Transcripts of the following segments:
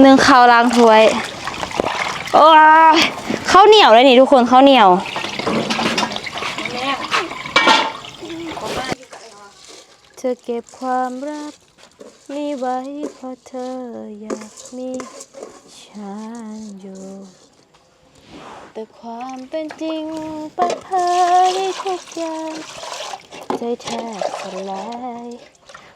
หนึ่งข้าวล้างถ้วยโอ้ยข้าวเหนียวเลยนี่ทุกคนข้าวเหนียวเธอเก็บความรักนี้ไว้เพราะเธออยากมีฉันอยู่แต่ความเป็นจริงเปิดเผยทุกอย่างใจแทบสลาย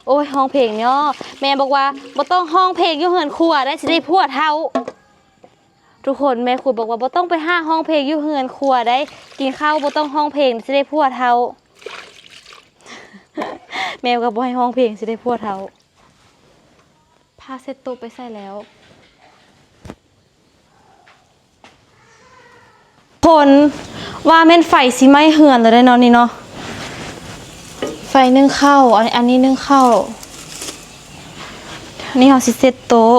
โอ้ยห้องเพลงเนาะแม่บอกว่าบ่ต้องห้องเพลงอยู่เหินครัวได้สิได้พวดเท่า ทุกคนแม่ครูบอกว่าบ่ต้องไปห้าห้องเพลงอยู่เหินครัวได้ กินข้าวบ่ต้องห้องเพลงสิได้พวดเท่า แม่ก็บ่ให้ห้องเพลงสิได้พวดเท่าพาเซ็ตตัวไปใส่แล้วคนว่าแม่นไฟสิไหม้เหือนเลยได้เนาะนี่เนาะ ไฟนึ่งข้าวอันอันนี้นึ่งข้าวนี่เอาสิเซตโต๊ะ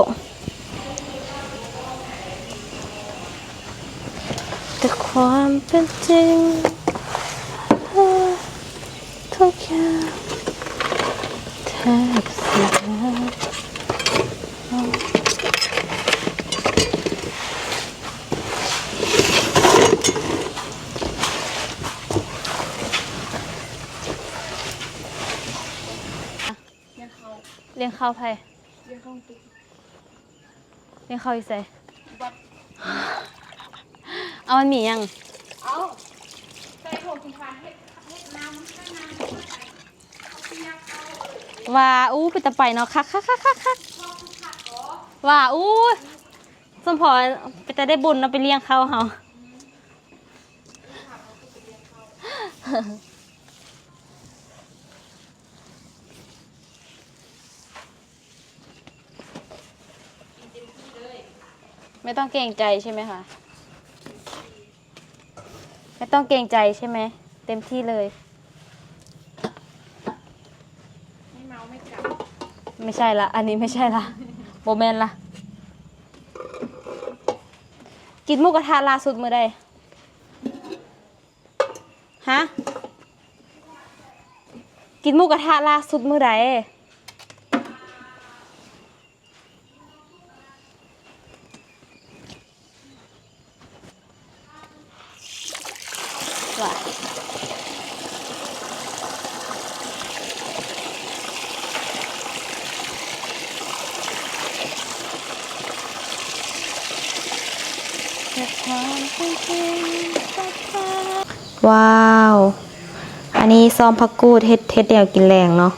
แต่ความเป็นจริงทุกอย่างแทบเสีย เลี้ยงข้าวไผเลี้ยงข้าวตุ๊กเลี้ยงข้าวอีใส่เอามันมียัง เอาใส่ผงสีฟ้าเฮ็ดเฮ็ดน้ำข้างน้ำเอาไปเอาเปียกเอาว่าอู้ไปแต่ไปเนาะคักคักคักคักคักว่าอู้สมพรไปแต่ได้บุญเนาะไปเลี้ยงเขาเฮา ไม่ต้องเกรงใจใช่ไหมคะไม่ต้องเกรงใจใช่ไหมเต็มที่เลย ไม่เมาไม่กลับไม่ใช่ละ อันนี้ไม่ใช่ละโมเมนละกินหมูกระทะล่าสุดมือใดฮะกินหมูกระทะล่าสุดมือใด ซ้อมผักกูดเฮ็ดเฮ็ดแนวกินแรงเนาะ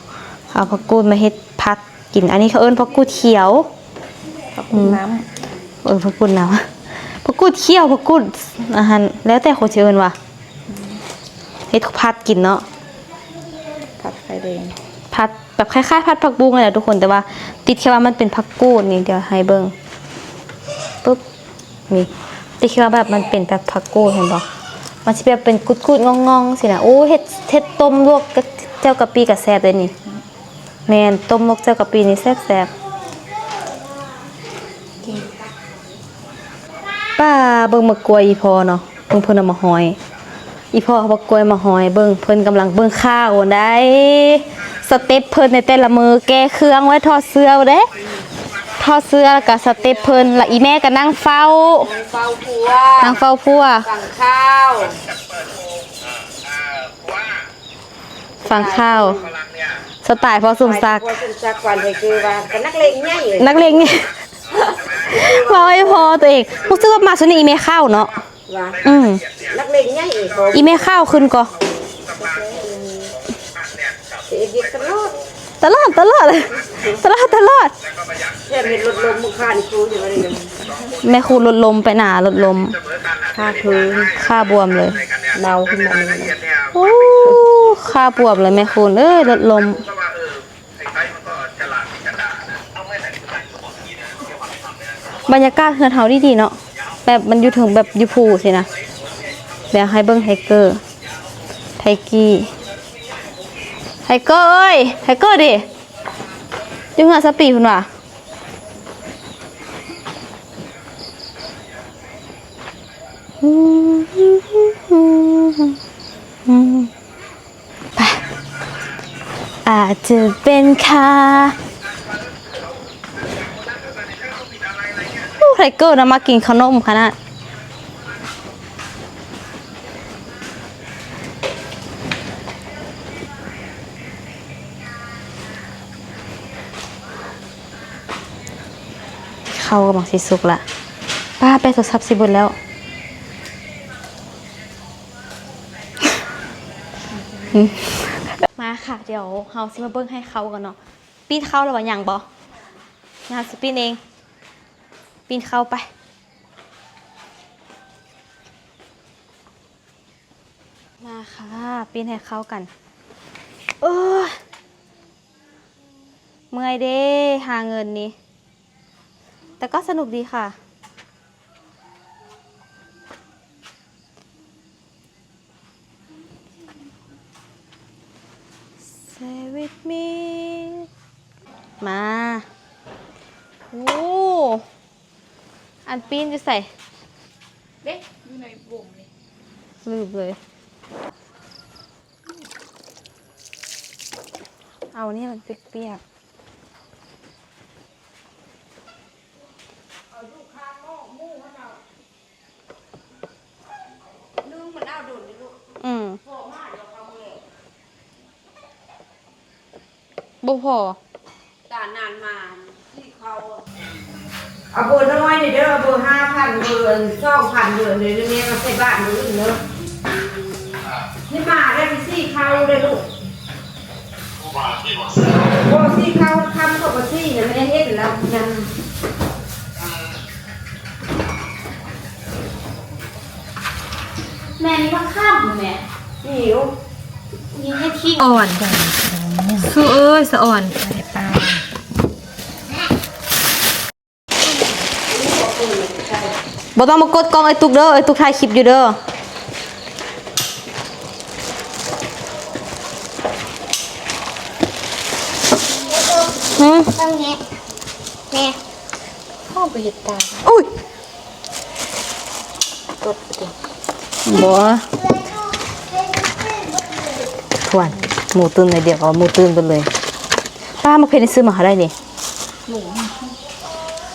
เอาผักกูดมาเฮ็ดพักกิน อันนี้เขาเอิ้นผักกูดเขียวขอบคุณน้เออผักกูดน้ำผักกูดเขียวผักกูดอาหารแล้วแต่คนสิเอิ้นว่าเฮ็ดพัดกินเนาะำผัดไข่แดงพัดแบบคล้ายๆพัดผักบุ้งเลยแหละทุกคนแต่ว่า ติดแค่ว่ามันเป็นผักกูดนี่เดี๋ยวให้เบิ่งปุ๊บนี่ติดแค่ว่าแบบมันเป็นแบบผักกูดเห็นบ่ มันสิแบบเป็นกุดๆงองๆสินะโอ้เฮ็ดเฮ็ดต้มลวกเจ้ากะปิกับแซ่บเลยนี่แมนต้มลวกเจ้ากะปินี่แซ่บๆป้าเบิ่งมะกรวยอีพอเนาะเบิ่งเพิ่นเอามาหอย อีพ่อเขาบอกกวยมาหอยเบิ่งเพิ่นกำลังเบิ่งข้าวได้สเต็ปเพิ่นในแต่ละมือแก้เครื่องไว้ทอดเสื้อเด้ ทอดเสื้อแล้วก็สเต็ปเพิ่นและอีแม่ก็นั่งเฝ้า เฝ้าผัวนั่งเฝ้าพัวสั่งข้าวฟังข้าว สไตล์พอสมศักดิ์พอสุนสักวันเลยคือว่าเป็นนักเลงใหญ่เลยนักเลงนี่ว่าให้พอตัวเองรู้สึกว่ามาสุดนี้อีแม่ข้าวเนาะว่าอืมนักเลงใหญ่เลยเขาอีแม่ข้าวขึ้นก็เสียเย็ดตลอด ตลอดตลอดตลอดตลอดแค่เห็นรถลมมือข้านี่ครูอยู่อะไรกันแม่ครูลดลมไปหนาลดลมข้าคือค่าบวมเลยเนาขึ้นมาเลยโอ้ค่าบวมเลยแม่คุณเอ้ยลดลมบรรยากาศเฮือนเฮาดีดีๆเนาะแบบมันอยู่ถึงแบบอยู่ภูสินะเดี๋ยวให้เบิ้งไทเกอร์ไทกี้ ไทเกอร์เอ้ยไทเกอร์ดิยู่เฮือสปีคุณว่ะไปอาจจะเป็นค่าไทเกอร์นะมากินขนมขนาด ข้ากำลังสิสุกละป้าไปโทรศัพท์สิเบนแล้ว มาค่ะ เดี๋ยวเฮาสิมาเบิ้งให้เขากันเนาะปีนเข้าแล้วว่ายังบ่งานสิปีนเอง ปีนเข้าไปมาค่ะ ปีนให้เข้ากันเออเมื่อยเด้หาเงินนี้ แต่ก็สนุกดีค่ะ Stay with me มาโอ้อันปีนจะใส่ เด็กอยู่ในวงเลยลืมเลย เอานี่มันเปียกๆ มันเอาโดนเลยลูกๆอืมพอมากเดี๋ยวเขาเลยบ่พอตานานมาที่เขาเอาเบอร์น้อยนี่เด้อเบอร์ห้าพันเบอร์สองพันเบอร์นี่นี่มาใส่บ้านมืออื่นเนอะนี่มาได้ไปซี่เขาเลยลูกโอ้ซี่เขาทำกับซี่เนี่ยไม่ได้เห็นแล้วยัง แม่นี่ว่าข้ามแม่หิวนี่ให้ขี้อ่อนสู้เอ้ยสะอ่อนปลาบ่ต้องมากดกล้องไอ้ตุกเด้อไอ้ตุกถ่ายคลิปอยู่เด้อหืมต้องแงะแม่พ่อไปเห็ดตาอุ้ยตดไปดิ บ่ทวนหมูตื่นเลยเดี๋ยวเอาหมูตื่นไปเลยป้ามาเพชรนี่ซื้อมาหาได้นี่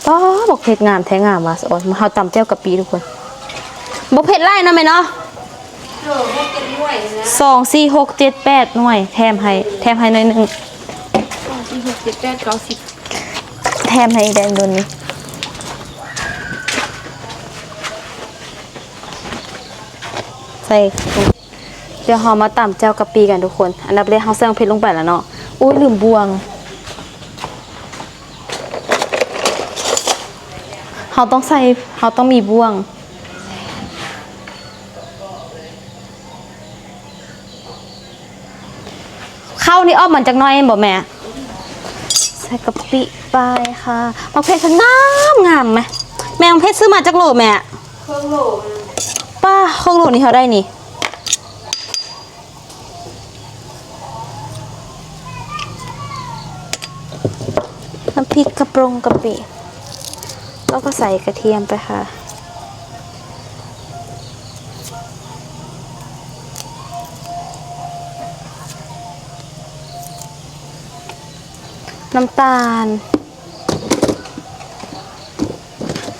ป้าบอกเพชรงามแท้งามว่ะสอนมาเฮาตำแจ่วกะปิทุกคนบ่เผ็ดไล่นะแม่เนาะเออพวกกินด้วยนะสองสี่หกเจ็ดแปดหน่วย แถมให้ แถมให้หน่อยหนึงที่หกเจ็ดแปดเก้าสิบแถมให้แดงโดนนี้ ใส่เดี๋ยวเฮามาตำแจ่วกะปิกันทุกคน อันดับแรกเฮาใส่เผ็ดลงไปแล้วเนาะอุ้ยลืมบวงเฮาต้องใส่เฮาต้องมีบวงข้าวนี่อ้อมมันจากหน้อยเองบอกแม่ใส่กะปิไปค่ะมะเพชรงามงามไหมแม่มะเพชรซื้อมาจากโหลแม่เครื่องโหล ป้าเครื่องโหลนี่เขาได้นี่น้ำพริกกระปรงกะปิแล้วก็ใส่กระเทียมไปค่ะ น้ำตาล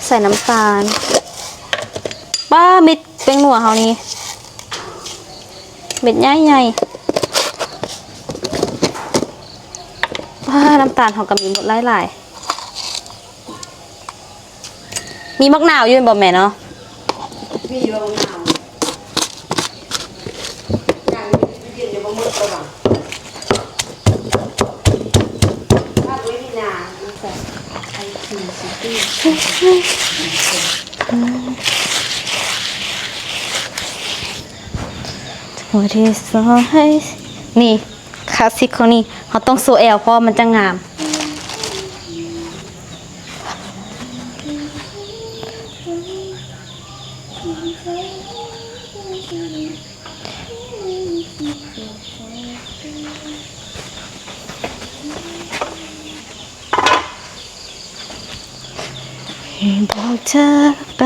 ใส่น้ำตาลป้าเม็ด เป็นหัวเขานี่เม็ดใหญ่ใหญ่ๆป้าน้ำตาลเขาก็มีหมดหลายหลายๆมีมะนาวอยู่บ่แม่เนาะมีโรงงานอย่างนี้ไปกินเดี๋ยวมามืดตัวบังถ้าไว้มี นาใส่ไอทีซิตี้หัวที่สองให้นี่คลาสสิกขานี่เขาต้องโซเอลเพราะมันจะงาม บอกเธอไป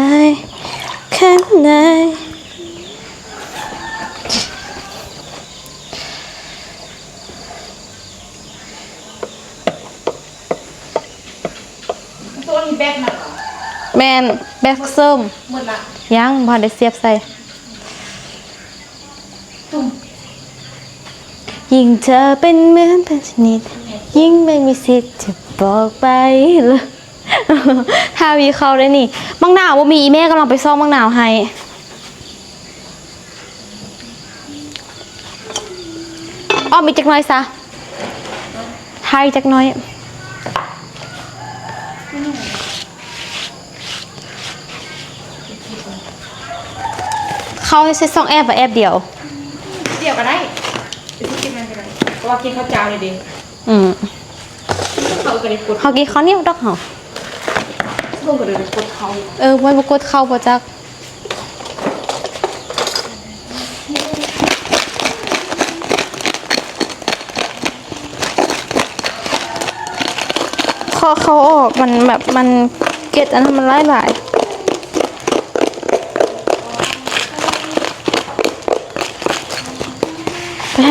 ข้างใน ตัว นแบกมาเหรอแมนแบกซิมหมดละยังพอได้เสียบใส่ยิ่งเธอเป็นเหมือนเป็นชนิด ยิ่งไม่มีสิทธิ์จะบอกไปเลยถ้าวีเข้าได้นี่มังหนาวว่ามีอีแม่กำลังไปซ่อมมังหนาวให้อ้อมอีกจักหน้อยซะไทยจักหน้อย เขาให้ใช้สองแอปกับแอปเดียว เดี๋ยวก็ได้ไปที่กินมันก็ได้เพราะว่ากินข้าวเจ้าเลยดิอืมเขาก็ได้กดเขากินข้าวเหนียวดอกเหรอเพิ่งก็ได้กดเขาเออไว้บกดเข้าบ่จักเขาเขาออกมันแบบมันเก็ดอันนั้นมันหลายหลาย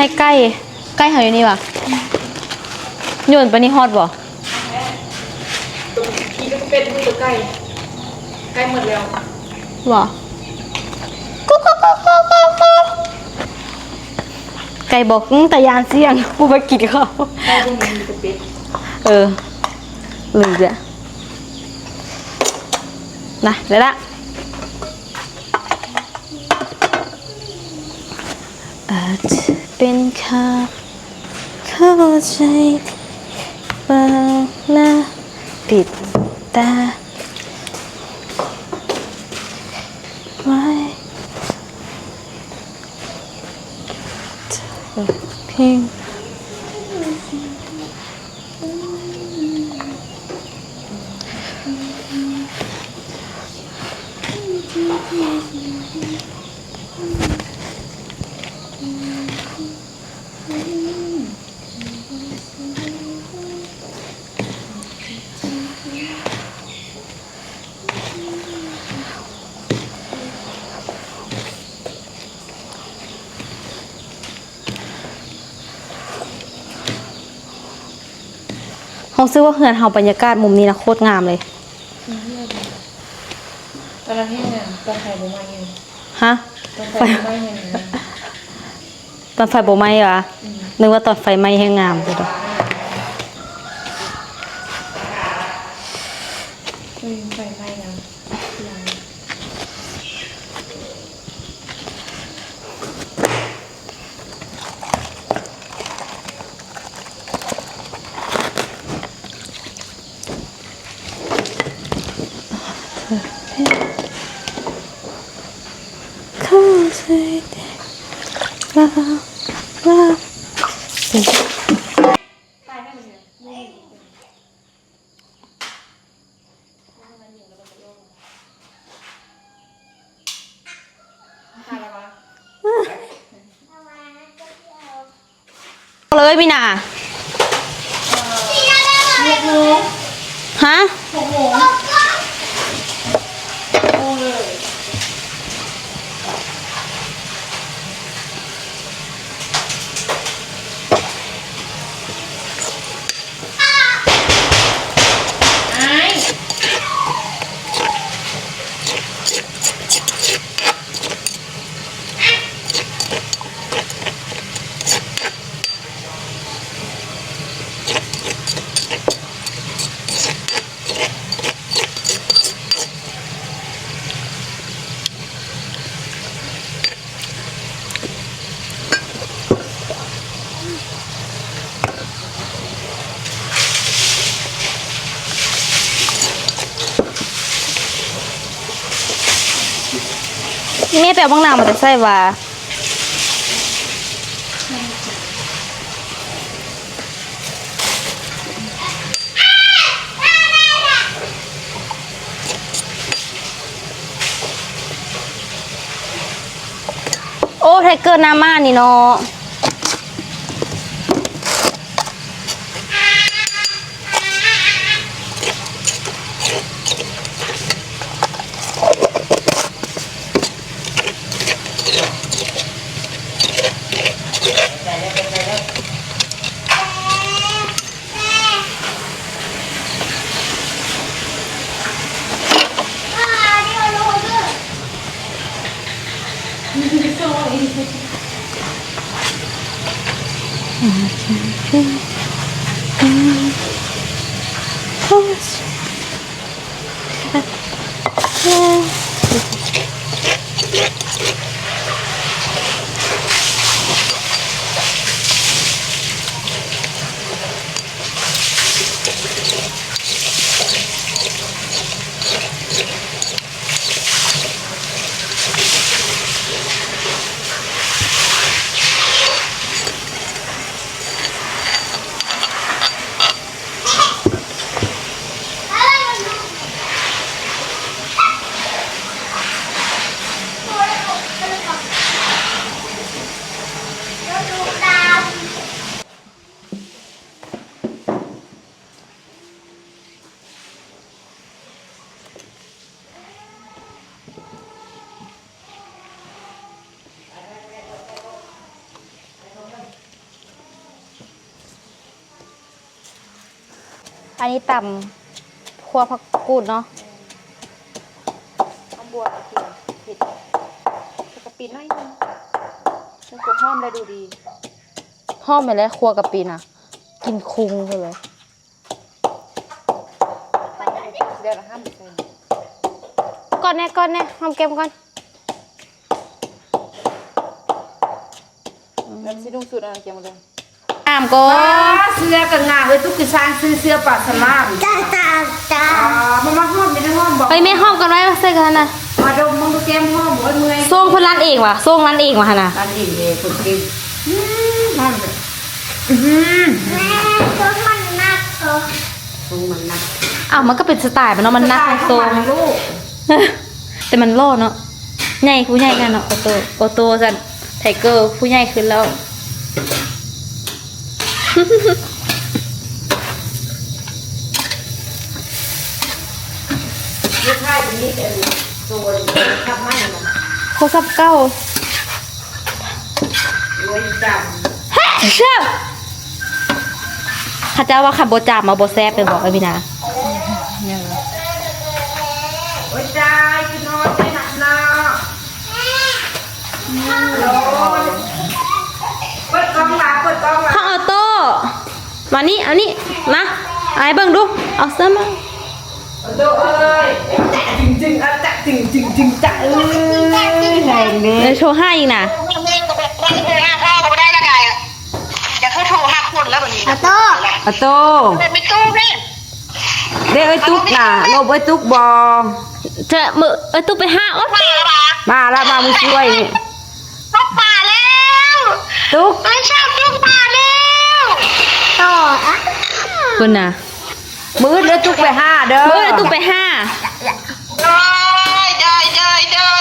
ให้ใกล้ ใกล้หาอยู่นี่วะโยนไปนี่ฮอดบ่กินก็เป็นมือตัวใกล้ใกล้หมดแล้วบ่กุ๊กกุ๊กกุ๊กกุ๊กกุ๊กกุ๊กไก่บอกอื้อแต่ยานเสียงกูไปกินเขาใกล้ตรงนี้มีตัวเป็ดเออลืมเลยนะเดี๋ยวละอาจจะ เป็นข้าเข้าใจบางนะปิดตาไว้ เขาซื้อว่าเฮือนเฮาบรรยากาศมุมนี้นะโคตรงามเลย ตอนนั้นที่เนี่ยตอนไฟบุ้มาเงินฮะ ตอนไฟบุ้มาเงินตอนไฟโบไหม้เหรอนึกว่าตอนไฟไหม้ให้งามเลยดอก อืมไฟไหม้แล้วยัง เข้าใจแต่ว่าว่า ตายแล้ววะ เลยพี่นาฮะหกโมง แต่บางนามันจะใส่ว่าโอ้ไทเกอร์นามานี่เนาะ นี้ต่ำครัวผักกูดเนาะข้าวบัวกระเทียมผ็ดกระปิน้อยนึงมันคงหอมและดูดีหอมไปแล้วครัวกับปีน่ะกินคุงไปเลยเดี๋ยวเราห้ามก่อนแน่ก่อนแน่หอมเก็มก่อนแล้วสินุ่งสูตรอะไรเกี่ยวกับเลยามก็เสื้อกับงาเอ้ยตุ๊กซานซื้อเสื้อปลาสลามจ้าจ้าจ้าอ่ามามาห้อมไม่ได้ห้อมบอกไปไม่ห้อมกันไว้ใส่กันนะมาดมมึงดูแก้มห้อมบอกว่าเมื่อยส่งเพิ่นร้านเองว่ะส่งร้านเองว่ะหั่นน่ะร้านดีเลยคนกินอืมห้อมเลยอืมแม่ตัวมันหนักเหรอตรงมันนะอ้าวมันก็เป็นสไตล์มันเนาะมันนักสไตล์โตเข้ามาลูกแต่มันโล่เนาะใหญ่ผู้ใหญ่กันเนาะโอโตโอโตสันไทเกอร์ผู้ใหญ่ขึ้นแล้ว ลูกชายคนนี้เป็นตัวทำไม่มันโคซับเก้ารวยจังฮะเชื่อข้าเจ้าว่าขับโบจามมาโบแซบไปบอกไอ้พี่นาโอ้ยตายกินนอนไม่หนักนะโอ้ยเปิดกล้องมาเปิดกล้องมา ข้างออโต้ มานี่เอานี่มาไอ้เบิ่งดูเอาเสื้อมาดูเอ้ยจะจริงจริงๆอะจะจริงจริงจริงๆจะเอ้ยแรงเลยเดี๋ยวโชว์ให้อีกนะอาโต้อะโตไม่ตู้พี่เด้เอ้ยตุ๊กน่ะโลบเอ้ยตุ๊กบอเจอมือเอ้ยตุ๊กไปห้าโอ๊ยมาแล้วมามึงช่วยนี่ตุ๊กป่าแล้วตุ๊กไม่ชอบตุ๊กป่าแล้ว ต่ออะคุณน่ะมืดแล้วตุ๊กไปห้าเด้อเมื่อตุ๊กไปห้าได้ได้ได้ได้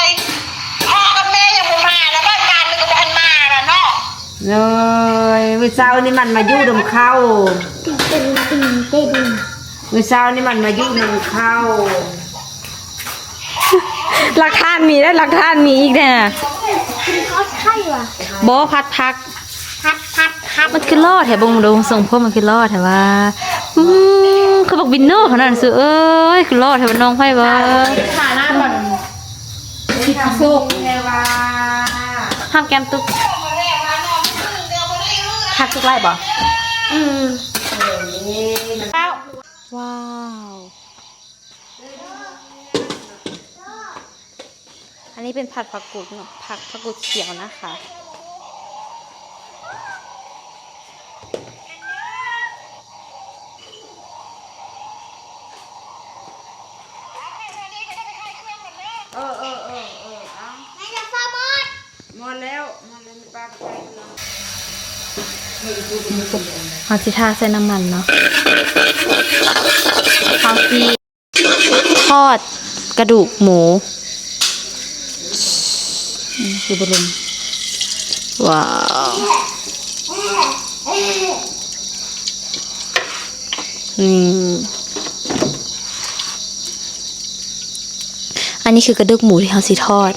พ่อกับแม่ยังไม่มาแล้วบ้านงานมันก็บ้านมาแล้วเนาะเลยมื้อเช้านี่มันมายู่ดมเข้าตึงตึงตึงตึงมื้อเช้านี่มันมายู่ดมเข้าหลักฐานมีได้หลักฐานมีอีกแน่น่ะเขาใช่ว่ะบอพัดพักพัดพัดพัด มันคือรอดแถบงดูส่งพวกมันคือรอดแถว่าอืมคือบอกวินโน่ขนาดนั้นสิเอ้ยคือรอดแถวน้องไพ่บ่ขาหน้าก่อนคิดสุกไงว่าห้ามแก้มตุ๊กพักทุกไล่บ่อืมข้าวว้าวอันนี้เป็นผัดผักกุดเนอะผักผักกุดเขียวนะคะ ออเออเออเออเอาแม่จะฟาบอสหมดแล้วหมดแล้วมีปลาไปแล้วเอาสิทาใส่น้ำมันเนาะเอาที่ทอดกระดูกหมูอืมคือบรุมว้าวนี่ อันนี้คือกระดูกหมูที่เขาสิทอด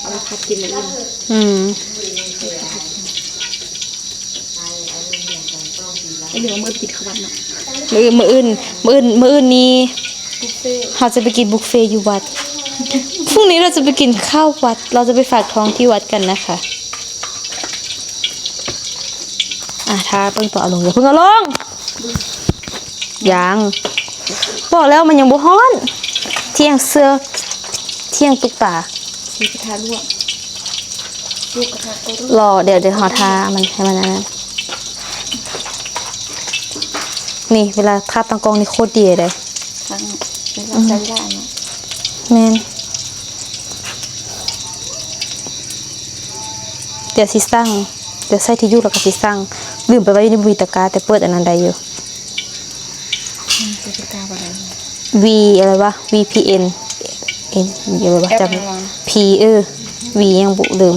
เอามาพัดกินเลยอืมไอเหลือมือปิดขวัญเนาะมือมืออื่นมืออื่นมืออื่นนี่บุฟเฟ่เราจะไปกินบุฟเฟ่ต์อยู่วัด พรุ่งนี้เราจะไปกินข้าววัด เราจะไปฝากท้องที่วัดกันนะคะ อะทาเพิ่งต่อเอาลงอย่าเพิ่งเอาลงยังบอกแล้วมันยังบ่ฮ้อน เที่ยงเสื้อเที่ยงตุกตาชีกระทะลวกลวกกระทะโอ้รอเดี๋ยวเดี๋ยวหอทามันให้มันอันนั้นนี่เวลาทาตังกล้องนี่โคตรดีเลยทั้งเป็นรับใจได้เนาะแมนเดี๋ยวสิสั่งเดี๋ยวใส่ที่อยู่แล้วก็สิสั่ง ลืมไปไว้ในวีตะกร้าแต่เปิดอันนั้นได้อยู่จะกล้าอะไร V อะไรวะ VPN N อะไรวะจำไม่ P เออ V ยังบุลืม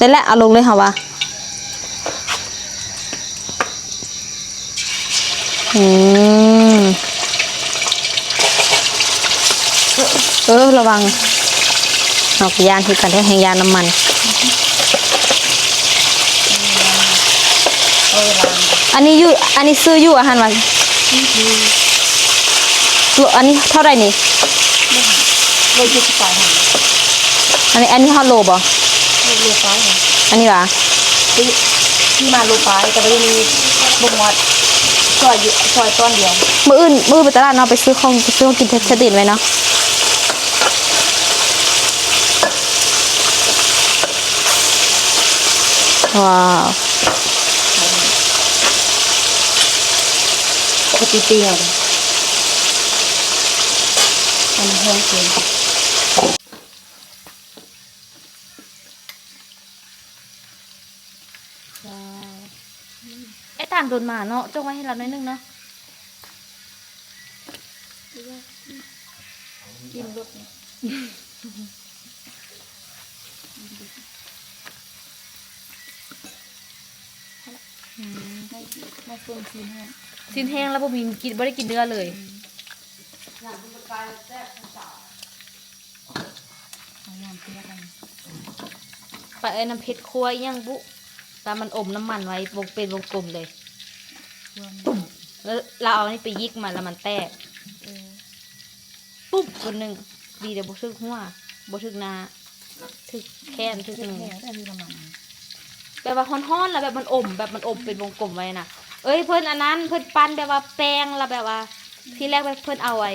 นั่นแหละเอาลงเลยค่ะวะอืมเออระวังเอาไปยานคือกันแท้แห่งยานน้ำมัน อันนี้อยู่อันนี้ซื้ออยู่อาหารวันโลอันนี้เท่าไหร่นี่โรยยี่สิบสองหันอันนี้อันนี้ฮอตโลบ่โรยโลฟ้าหันอันนี้หวะที่ที่มาโลฟ้าแต่ว่ายังมีบ่งวัดซอยอยู่ซอยต้นเดียวมืออื่นมือไปตลาดเนาะไปซื้อของไปซื้อของกินเทตินไว้เนาะว้าว ปกติเตียวมันแห้งเกินไอ้ต่างโดนมาเนาะจงไว้ให้เราหน่อยนึงเนาะกินรสเนี่ยไม่ไม่เฟิ่มซีนให้สินแห้งแล้วบ่มีกินบ่ได้กินเนื้อเลยเอายามเปียกกันไปไอ้น้ำเพชรครัวอีหยังบุตามมันอมน้ำมันไว้วงเป็นวงกลมเลยรวมแล้วเราเอานี่ไปยิกมันแล้วมันแตกเออปุ๊บคนหนึ่งดีแต่บ่ถึกหัวบ่ถึกหนาถึกแค้นถึกแค่หนึ่งแต่มีน้ำมันแบบว่าฮ้อนๆแล้วแบบมันอมแบบมันอมเป็นวงกลมไว้น่ะ เอ้ยเพิ่นอันนั้นเพิ่นปั้นแบบว่าแป้งแล้วแบบว่า ที่แรกเพิ่นเอาไอ้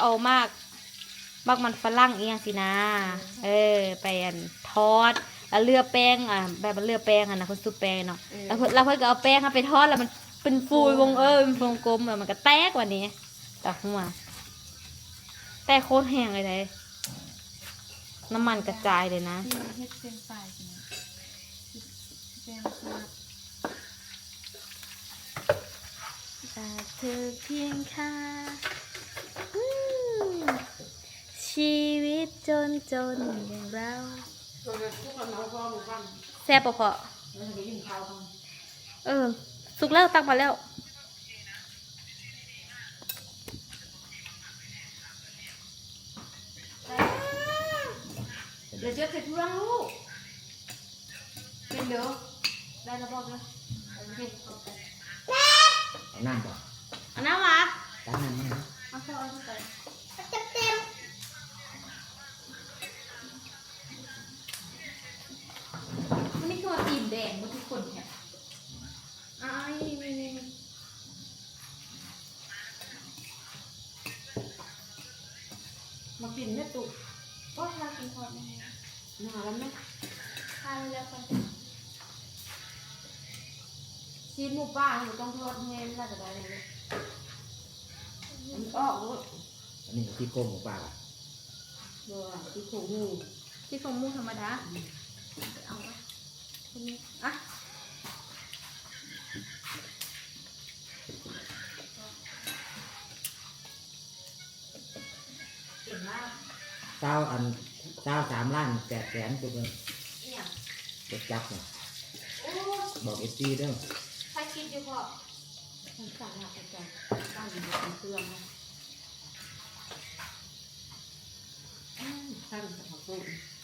เอามากมากมันฝรั่งอีหยังสินะ เออไปอันทอดแล้วเลือแป้งอะแบบมันเลือแป้งอะนะเพิ่นซุปแป้งเนาะแล้วเพิ่นแล้วเพิ่นก็เอาแป้งเอาไปทอดแล้วมันเป็นฟูวงเออเป็นวงกลมแล้วมันก็แตกกว่านี้จากหัวแตกโคตรแห้งเลยเลยน้ำมันกระจายเลยนะที่เฮ็ดเส้นปลายใช่ไหมเส้นปลาย แต่ เธอเพียงค่าอืมชีวิตจนจนอย่างเราแซ่บปะพอเออ สุกแล้วตักมาแล้วเดี๋ยวเจอเสร็จทุรังลูกเป็นเดี๋ยวได้แล้วบอกเลยเอาไปเอาน้ำก่อนเอาน้ำวะตั้งน้ำนี่นะเอาเข้าเอาเข้าไปวันนี้คือว่าตีมแดงหมดทุกคนเนี่ยอ้ายนี่นี่นี่มาปิ่นเนี่ตุกก็ทากินพอไหมมาแล้วไหมทานแล้วกันชีสหมูป่าหนูต้องทอดเงี้ยน่าจะได้เลย ออกลูกอันนี้ที่โก้งของป้าอะเบอร์ที่ของหมูที่ของหมูธรรมดา เอาไปคนนี้อะเจ้าอันเจ้าสามล้านแปดแสนตัวเองเนี่ยเด็กจับเนี่ยโอ้บอกเอฟซีเด้อใครคิดอยู่พ่อมันสั่งหลักอาจารย์ตั้งอยู่บนเครื่องนะ 看着可好了